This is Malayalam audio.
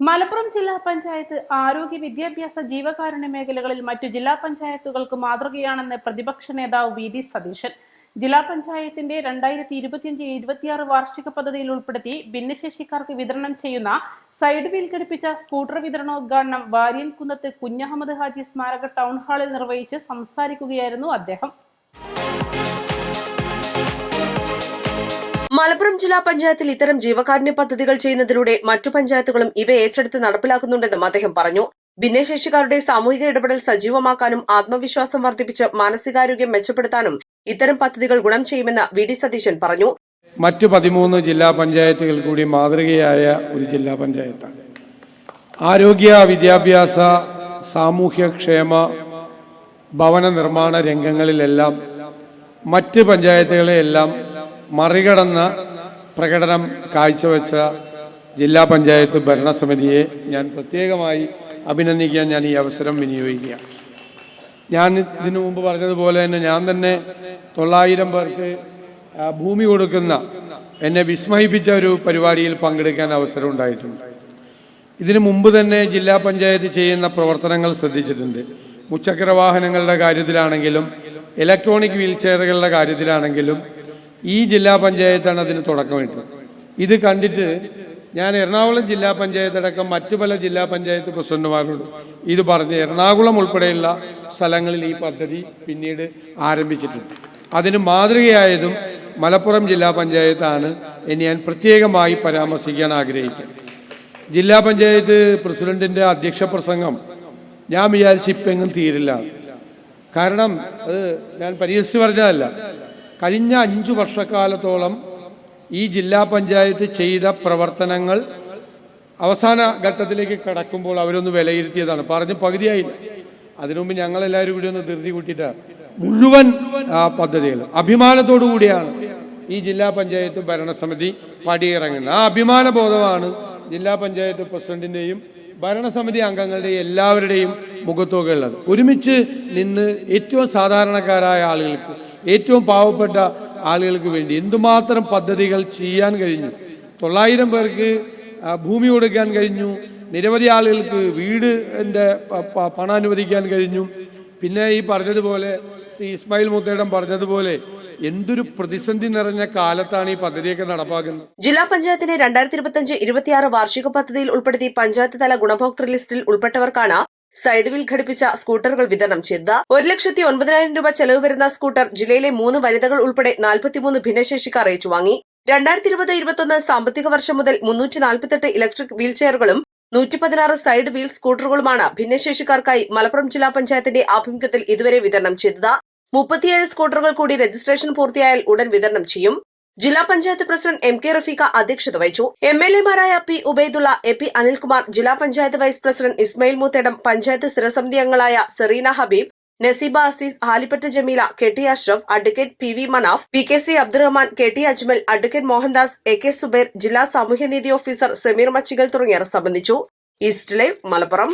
മലപ്പുറം ജില്ലാ പഞ്ചായത്ത് ആരോഗ്യ വിദ്യാഭ്യാസ ജീവകാരുണ്യ മേഖലകളിൽ മറ്റു ജില്ലാ പഞ്ചായത്തുകൾക്ക് മാതൃകയാണെന്ന് പ്രതിപക്ഷ നേതാവ് വി ഡി സതീശൻ. ജില്ലാ പഞ്ചായത്തിന്റെ രണ്ടായിരത്തി ഇരുപത്തിയഞ്ച് ഇരുപത്തിയാറ് വാർഷിക പദ്ധതിയിൽ ഉൾപ്പെടുത്തി ഭിന്നശേഷിക്കാർക്ക് വിതരണം ചെയ്യുന്ന സൈഡ് വീൽ ഘടിപ്പിച്ച സ്കൂട്ടർ വിതരണോദ്ഘാടനം വാര്യൻകുന്നത്ത് കുഞ്ഞഹമ്മദ് ഹാജി സ്മാരക ടൗൺ ഹാളിൽ നിർവഹിച്ച് സംസാരിക്കുകയായിരുന്നു അദ്ദേഹം. മലപ്പുറം ജില്ലാ പഞ്ചായത്തിൽ ഇത്തരം ജീവകാരുണ്യ പദ്ധതികൾ ചെയ്യുന്നതിലൂടെ മറ്റു പഞ്ചായത്തുകളും ഇവ ഏറ്റെടുത്ത് നടപ്പിലാക്കുന്നുണ്ടെന്നും അദ്ദേഹം പറഞ്ഞു. ഭിന്നശേഷിക്കാരുടെ സാമൂഹിക ഇടപെടൽ സജീവമാക്കാനും ആത്മവിശ്വാസം വർദ്ധിപ്പിച്ച് മാനസികാരോഗ്യം മെച്ചപ്പെടുത്താനും ഇത്തരം പദ്ധതികൾ ഗുണം ചെയ്യുമെന്ന് വി ഡി സതീശൻ പറഞ്ഞു. മറ്റു പതിമൂന്ന് ജില്ലാ പഞ്ചായത്തുകൾ കൂടി മാതൃകയായ ഒരു ജില്ലാ പഞ്ചായത്താണ്. ആരോഗ്യ വിദ്യാഭ്യാസ സാമൂഹ്യക്ഷേമ ഭവന നിർമ്മാണ രംഗങ്ങളിലെല്ലാം മറ്റ് പഞ്ചായത്തുകളെയെല്ലാം മറികടന്ന പ്രകടനം കാഴ്ചവെച്ച ജില്ലാ പഞ്ചായത്ത് ഭരണസമിതിയെ ഞാൻ പ്രത്യേകമായി അഭിനന്ദിക്കാൻ ഞാൻ ഈ അവസരം വിനിയോഗിക്കുക ഞാൻ ഇതിനു മുമ്പ് പറഞ്ഞതുപോലെ തന്നെ ഞാൻ തന്നെ തൊള്ളായിരം പേർക്ക് ഭൂമി കൊടുക്കുന്ന എന്നെ വിസ്മയിപ്പിച്ച ഒരു പരിപാടിയിൽ പങ്കെടുക്കാൻ അവസരം ഉണ്ടായിട്ടുണ്ട്. ഇതിനു മുമ്പ് തന്നെ ജില്ലാ പഞ്ചായത്ത് ചെയ്യുന്ന പ്രവർത്തനങ്ങൾ ശ്രദ്ധിച്ചിട്ടുണ്ട്. മുച്ചക്ര വാഹനങ്ങളുടെ കാര്യത്തിലാണെങ്കിലും ഇലക്ട്രോണിക് വീൽ ചെയറുകളുടെ കാര്യത്തിലാണെങ്കിലും ഈ ജില്ലാ പഞ്ചായത്താണ് അതിന് തുടക്കമിട്ടത് ഇത് കണ്ടിട്ട് ഞാൻ എറണാകുളം ജില്ലാ പഞ്ചായത്ത് അടക്കം മറ്റു പല ജില്ലാ പഞ്ചായത്ത് പ്രസിഡന്റുമാരോട് ഇത് പറഞ്ഞ് എറണാകുളം ഉൾപ്പെടെയുള്ള സ്ഥലങ്ങളിൽ ഈ പദ്ധതി പിന്നീട് ആരംഭിച്ചിട്ടുണ്ട്. അതിന് മാതൃകയായതും മലപ്പുറം ജില്ലാ പഞ്ചായത്താണ് എന്ന് ഞാൻ പ്രത്യേകമായി പരാമർശിക്കാൻ ആഗ്രഹിക്കുന്നത് ജില്ലാ പഞ്ചായത്ത് പ്രസിഡന്റിന്റെ അധ്യക്ഷ പ്രസംഗം ഞാൻ വിചാരിച്ച് ഇപ്പെങ്ങും തീരില്ല. കാരണം അത് ഞാൻ പരിഹസിച്ച് പറഞ്ഞതല്ല. കഴിഞ്ഞ അഞ്ചു വർഷക്കാലത്തോളം ഈ ജില്ലാ പഞ്ചായത്ത് ചെയ്ത പ്രവർത്തനങ്ങൾ അവസാന ഘട്ടത്തിലേക്ക് കടക്കുമ്പോൾ അവരൊന്ന് വിലയിരുത്തിയതാണ്. പറഞ്ഞ് പകുതിയായില്ല. അതിനുമുമ്പ് ഞങ്ങളെല്ലാവരും കൂടി ഒന്ന് ധൃതി കൂട്ടിയിട്ടാണ് മുഴുവൻ പദ്ധതികൾ. അഭിമാനത്തോടു കൂടിയാണ് ഈ ജില്ലാ പഞ്ചായത്ത് ഭരണസമിതി പടിയിറങ്ങുന്നത്. ആ അഭിമാന ബോധമാണ് ജില്ലാ പഞ്ചായത്ത് പ്രസിഡന്റിന്റെയും ഭരണസമിതി അംഗങ്ങളുടെയും എല്ലാവരുടെയും മുഖത്തുകയുള്ളത് ഒരുമിച്ച് നിന്ന് ഏറ്റവും സാധാരണക്കാരായ ആളുകൾക്ക് ഏറ്റവും പാവപ്പെട്ട ആളുകൾക്ക് വേണ്ടി എന്തുമാത്രം പദ്ധതികൾ ചെയ്യാൻ കഴിഞ്ഞു? തൊള്ളായിരം പേർക്ക് ഭൂമി കൊടുക്കാൻ കഴിഞ്ഞു. നിരവധി ആളുകൾക്ക് വീടിന്റെ പണം അനുവദിക്കാൻ കഴിഞ്ഞു. പിന്നെ ഈ പറഞ്ഞതുപോലെ ശ്രീ ഇസ്മായിൽ മുത്തേടം പറഞ്ഞതുപോലെ എന്തൊരു പ്രതിസന്ധി നിറഞ്ഞ കാലത്താണ് ഈ പദ്ധതിയൊക്കെ നടപ്പാക്കുന്നത്. ജില്ലാ പഞ്ചായത്തിന്റെ രണ്ടായിരത്തി ഇരുപത്തിയഞ്ച് ഇരുപത്തിയാറ് വാർഷിക പദ്ധതിയിൽ ഉൾപ്പെടുത്തി പഞ്ചായത്ത് തല ഗുണഭോക്തൃ ലിസ്റ്റിൽ ഉൾപ്പെട്ടവർക്കാണ് സൈഡ് വീൽ ഘടിപ്പിച്ച സ്കൂട്ടറുകൾ വിതരണം ചെയ്തത് ഒരു ലക്ഷത്തി ഒൻപതിനായിരം രൂപ ചെലവ് വരുന്ന സ്കൂട്ടർ ജില്ലയിലെ മൂന്ന് വനിതകൾ ഉൾപ്പെടെ നാൽപ്പത്തിമൂന്ന് ഭിന്നശേഷിക്കാർ ഏറ്റുവാങ്ങി. രണ്ടായിരത്തി ഇരുപത് ഇരുപത്തൊന്ന് സാമ്പത്തിക വർഷം മുതൽ മുന്നൂറ്റി നാൽപ്പത്തെട്ട് ഇലക്ട്രിക് വീൽ ചെയറുകളും നൂറ്റി പതിനാറ് സൈഡ് വീൽ സ്കൂട്ടറുകളുമാണ് ഭിന്നശേഷിക്കാർക്കായി മലപ്പുറം ജില്ലാ പഞ്ചായത്തിന്റെ ആഭിമുഖ്യത്തിൽ ഇതുവരെ വിതരണം ചെയ്തത്. മുപ്പത്തിയേഴ് സ്കൂട്ടറുകൾ കൂടി രജിസ്ട്രേഷൻ പൂർത്തിയായാൽ ഉടൻ വിതരണം ചെയ്യും. ജില്ലാ panchayat president M K Rafeeqa അധ്യക്ഷത വഹിച്ചു. M L എമാരായ P Ubaidulla A P Anilkumar ജില്ലാ പഞ്ചായത്ത് വൈസ് പ്രസിഡന്റ് ഇസ്മയിൽ മൂത്തേടം പഞ്ചായത്ത് സ്ഥിരസമിതി അംഗങ്ങളായ Sereena Habeeb Naseeba Azeez Halippatta Jameela K T Ashraf advocate P V Manaf P K C Abdurahman K T Ajmal advocate Mohandas A K Subair ജില്ലാ സാമൂഹ്യനീതി ഓഫീസർ സമീർ മച്ചികൾ തുടങ്ങിയവർ സംബന്ധിച്ചു. ഈസ്റ്റ് മലപ്പുറം.